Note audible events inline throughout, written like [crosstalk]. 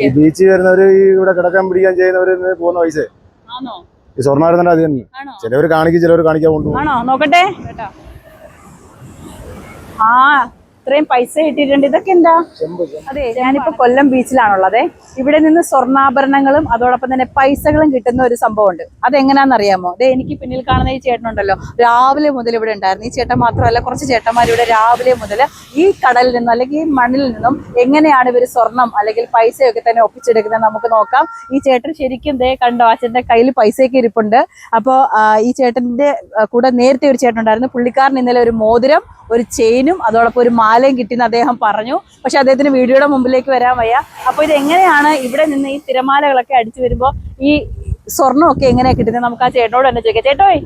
ഈ ബീച്ചിൽ വരുന്നവര് ഇവിടെ കിടക്കാൻ പിടിക്കാൻ ചെയ്യുന്നവര് പോകുന്ന പൈസ? ആണോ ഈ സ്വർണായിരുന്നെ അത് തന്നെ ചിലവര് ചിലവർ കാണിക്കും ചിലവർ കാണിക്കാൻ കൊണ്ടുപോകും. ആണോ? നോക്കട്ടെ. കേട്ടോ. ആ ഇത്രയും പൈസ കിട്ടിയിട്ടുണ്ട്. ഇതൊക്കെ എന്താ? അതെ ഞാനിപ്പോ കൊല്ലം ബീച്ചിലാണുള്ളത്. ഇവിടെ നിന്ന് സ്വർണാഭരണങ്ങളും അതോടൊപ്പം തന്നെ പൈസകളും കിട്ടുന്ന ഒരു സംഭവമുണ്ട്. അതെങ്ങനെയാണെന്ന് അറിയാമോ അതെ എനിക്ക് പിന്നിൽ കാണുന്ന ഈ ചേട്ടനുണ്ടല്ലോ. രാവിലെ മുതൽ ഇവിടെ ഉണ്ടായിരുന്നു. ഈ ചേട്ടൻ മാത്രമല്ല കുറച്ച് ചേട്ടന്മാർ ഇവിടെ രാവിലെ മുതൽ ഈ കടലിൽ നിന്നും അല്ലെങ്കിൽ ഈ മണ്ണിൽ നിന്നും എങ്ങനെയാണ് ഇവർ സ്വർണം അല്ലെങ്കിൽ പൈസയൊക്കെ തന്നെ ഒപ്പിച്ചെടുക്കുന്നത് നമുക്ക് നോക്കാം. ഈ ചേട്ടൻ ശരിക്കും ദേ കണ്ടോ ആ ചേട്ടന്റെ കയ്യിൽ പൈസയൊക്കെ ഇരിപ്പുണ്ട്. അപ്പോൾ ഈ ചേട്ടന്റെ കൂടെ നേരത്തെ ഒരു ചേട്ടൻ ഉണ്ടായിരുന്നു. പുള്ളിക്കാരൻ ഇന്നലെ ഒരു മോതിരം ഒരു ചെയിനും അതോടൊപ്പം ഒരു മാലയും കിട്ടിയെന്ന് അദ്ദേഹം പറഞ്ഞു. പക്ഷെ അദ്ദേഹത്തിന് വീഡിയോയുടെ മുമ്പിലേക്ക് വരാൻ വയ്യ. അപ്പോൾ ഇത് എങ്ങനെയാണ് ഇവിടെ നിന്ന് ഈ തിരമാലകളൊക്കെ അടിച്ചു വരുമ്പോൾ ഈ സ്വർണമൊക്കെ എങ്ങനെയാണ് കിട്ടുന്നത്? നമുക്ക് ആ ചേട്ടനോട് തന്നെ ചോദിക്കാം. ചേട്ടോയ്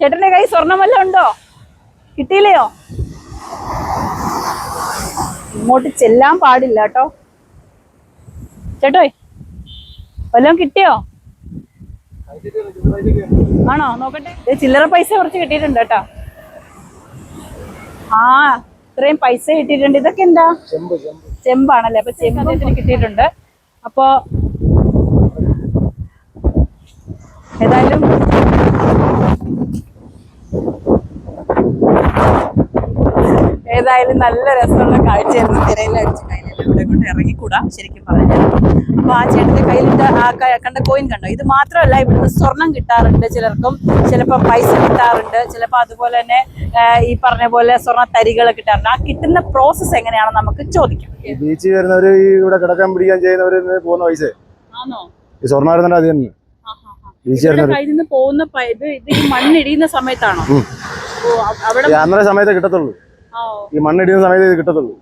ചേട്ടന്റെ കൈ സ്വർണം വല്ലതും ഉണ്ടോ? കിട്ടിയില്ലയോ? ഇങ്ങോട്ട് ചെല്ലാൻ പാടില്ല കേട്ടോ. ചേട്ടോ വല്ലതും കിട്ടിയോ? ആണോ? നോക്കട്ടെ. ചില്ലറ പൈസ കുറച്ച് കിട്ടിയിട്ടുണ്ട് കേട്ടോ. ആ ഇത്രയും പൈസ കിട്ടിയിട്ടുണ്ട്. ഇതൊക്കെ എന്താ? ചെമ്പാണല്ലേ? അപ്പൊ ചെമ്പ് അദ്ദേഹത്തിന് കിട്ടിയിട്ടുണ്ട്. അപ്പോ ഏതായാലും ഏതായാലും നല്ല രസമുള്ള കാഴ്ചയായിരുന്നു. തിരയിലടിച്ചിട്ടുണ്ടായിരുന്നു ഇവിടെ കൊണ്ട് ഇറങ്ങിക്കൂടാ ശരിക്കും പറഞ്ഞാൽ അപ്പൊ ആ ചേട്ടന്റെ കയ്യിലിട്ട ആ കണ്ട കോയിൻ കണ്ടോ? ഇത് മാത്രമല്ല ഇവിടുന്ന് സ്വർണം കിട്ടാറുണ്ട് ചിലർക്കും. ചിലപ്പോൾ പൈസ കിട്ടാറുണ്ട്. ചിലപ്പോൾ അതുപോലെ തന്നെ ഈ പറഞ്ഞ പോലെ സ്വർണ തരികൾ കിട്ടാറുണ്ട്. ആ കിട്ടുന്ന പ്രോസസ് എങ്ങനെയാണെന്ന് നമുക്ക് ചോദിക്കാം. ഈ ബീച്ചിൽ വരുന്നവര് ഈ ഇവിടെ കിടക്കാൻ പിടിക്കാൻ ചെയ്യുന്നവര് പോകുന്ന പൈസ. ഈ സ്വർണായിരുന്നെ അത് തന്നെ പോകുന്ന മണ്ണിടിയുന്ന സമയത്താണോ? അന്നേരം സമയത്തെ കിട്ടത്തുള്ളൂ. ഈ മണ്ണിടിയുന്ന സമയത്ത് ഇത് കിട്ടത്തുള്ളൂ.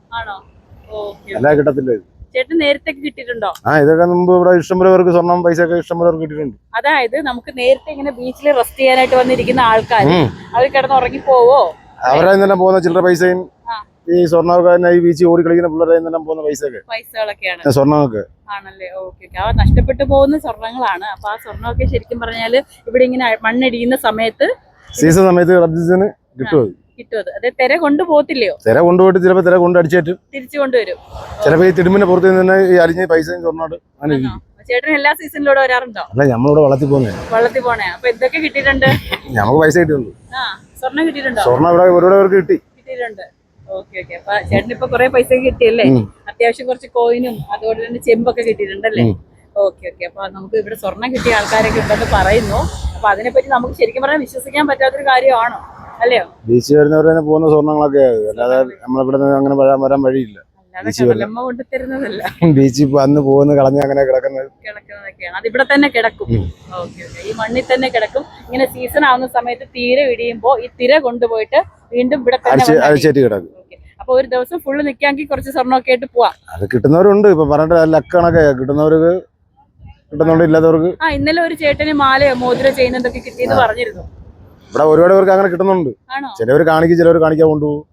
ആണോ കിട്ടത്തില്ലേ ചേട്ടൻ നേരത്തെ കിട്ടിയിട്ടുണ്ടോ? ആ ഇതൊക്കെ മുമ്പ് ഇവിടെ ഇഷ്ടംപോലെ പേർക്ക് സ്വർണം പൈസ ഒക്കെ ഇഷ്ടംപോലെ കിട്ടിയിട്ടുണ്ട്. അതായത് നമുക്ക് നേരത്തെ ഇങ്ങനെ ബീച്ചിൽ റെസ്റ്റ് ചെയ്യാനായിട്ട് വന്നിരിക്കുന്ന ആൾക്കാർ. അവർ കിടന്ന് ഉറങ്ങി പോവോ? അവരെ പോകുന്ന ചില്ലറ പൈസയും. ഈ സ്വർണക്കാരനെ ഈ ബീച്ച് ഓടി കളിക്കുന്ന പിള്ളേരെ പോകുന്ന പൈസയൊക്കെ. പൈസകളൊക്കെയാണ്. സ്വർണമൊക്കെ. ആണല്ലേ? ഓക്കെ ആ നഷ്ടപ്പെട്ടു പോകുന്ന സ്വർണങ്ങളാണ് അപ്പൊ ആ സ്വർണമൊക്കെ ശരിക്കും പറഞ്ഞാൽ ഇവിടെ ഇങ്ങനെ മണ്ണിടിയുന്ന സമയത്ത് സീസൺ സമയത്ത് കിട്ടുമോ കിട്ടും അത് തിര കൊണ്ടുപോകത്തില്ലയോ? തിര കൊണ്ടുപോയിട്ട് ചിലപ്പോൾ തിര കൊണ്ട് അടിച്ചേറ്റ്. തിരിച്ചു കൊണ്ടുവരും. ചിലപ്പോൾ ഈ തിരുമ്പിന്റെ പുറത്ത് നിന്ന് ഈ അലിഞ്ഞ പൈസയും സ്വർണോട്ട് അങ്ങനെ ഇരിക്കും. ചേട്ടൻ എല്ലാ സീസണിലൂടെ വരാറുണ്ടോ? അല്ല നമ്മളിവിടെ വളർത്തി വളർത്തി പോണേ. അപ്പൊ എന്തൊക്കെ കിട്ടിയിട്ടുണ്ട്? [laughs] നമുക്ക് പൈസ ആ സ്വർണം കിട്ടിയിട്ടുണ്ടോ? സ്വർണം ഇവിടെ ഒരുപാട് പേർക്ക് കിട്ടി. കിട്ടിയിട്ടുണ്ട്. Okay okay. അപ്പൊ ചേട്ടൻ ഇപ്പൊ കുറെ പൈസ കിട്ടിയല്ലേ. അത്യാവശ്യം കുറച്ച് കോയിനും അതുപോലെ തന്നെ ചെമ്പൊക്കെ കിട്ടിയിട്ടുണ്ടല്ലേ ഉം. Okay okay. അപ്പൊ നമുക്ക് ഇവിടെ സ്വർണം കിട്ടിയ ആൾക്കാരൊക്കെ ഉണ്ടെന്ന് പറയുന്നു. അപ്പൊ അതിനെപ്പറ്റി നമുക്ക് ശരിക്കും പറഞ്ഞാൽ വിശ്വസിക്കാൻ പറ്റാത്തൊരു കാര്യമാണോ? അല്ലയോ? ബീച്ചിൽ വരുന്നവർ തന്നെ പോകുന്ന സ്വർണങ്ങളൊക്കെ ആയത്. അല്ലാതെ നമ്മളിവിടെ അങ്ങനെ വരാൻ വരാൻ വഴിയില്ല. ബീച്ചിൽ അന്ന് പോകുന്ന കളഞ്ഞ് അങ്ങനെ കിടക്കുന്നത്. അത് ഇവിടെ തന്നെ കിടക്കും. ഈ മണ്ണിൽ തന്നെ കിടക്കും. ഇങ്ങനെ സീസൺ ആവുന്ന സമയത്ത് തീരെ ഇടിയുമ്പോ ഈ തിര കൊണ്ടുപോയിട്ട് വീണ്ടും ഇവിടെ അഴിച്ചേറ്റ് കിടക്കും. അപ്പൊ ഒരു ദിവസം ഫുള്ള് നിക്കാങ്കിൽ കുറച്ച് സ്വർണമൊക്കെ ആയിട്ട് പോവാം. അത് കിട്ടുന്നവരുണ്ട്. ഇപ്പൊ പറഞ്ഞിട്ട് ലക്കണൊക്കെ കിട്ടുന്നവർക്ക് കിട്ടുന്നുണ്ട് ഇല്ലാത്തവർക്ക്. ആ ഇന്നലെ ഒരു ചേട്ടന് മാലയോ മോതിരോ ചെയ്യുന്നതൊക്കെ കിട്ടിയെന്ന് പറഞ്ഞിരുന്നു. ഇവിടെ ഒരുപാട് പേർക്ക് അങ്ങനെ കിട്ടുന്നുണ്ട്. ചിലവർ കാണിക്കും ചിലവർ കാണിക്കാൻ കൊണ്ടുപോകും.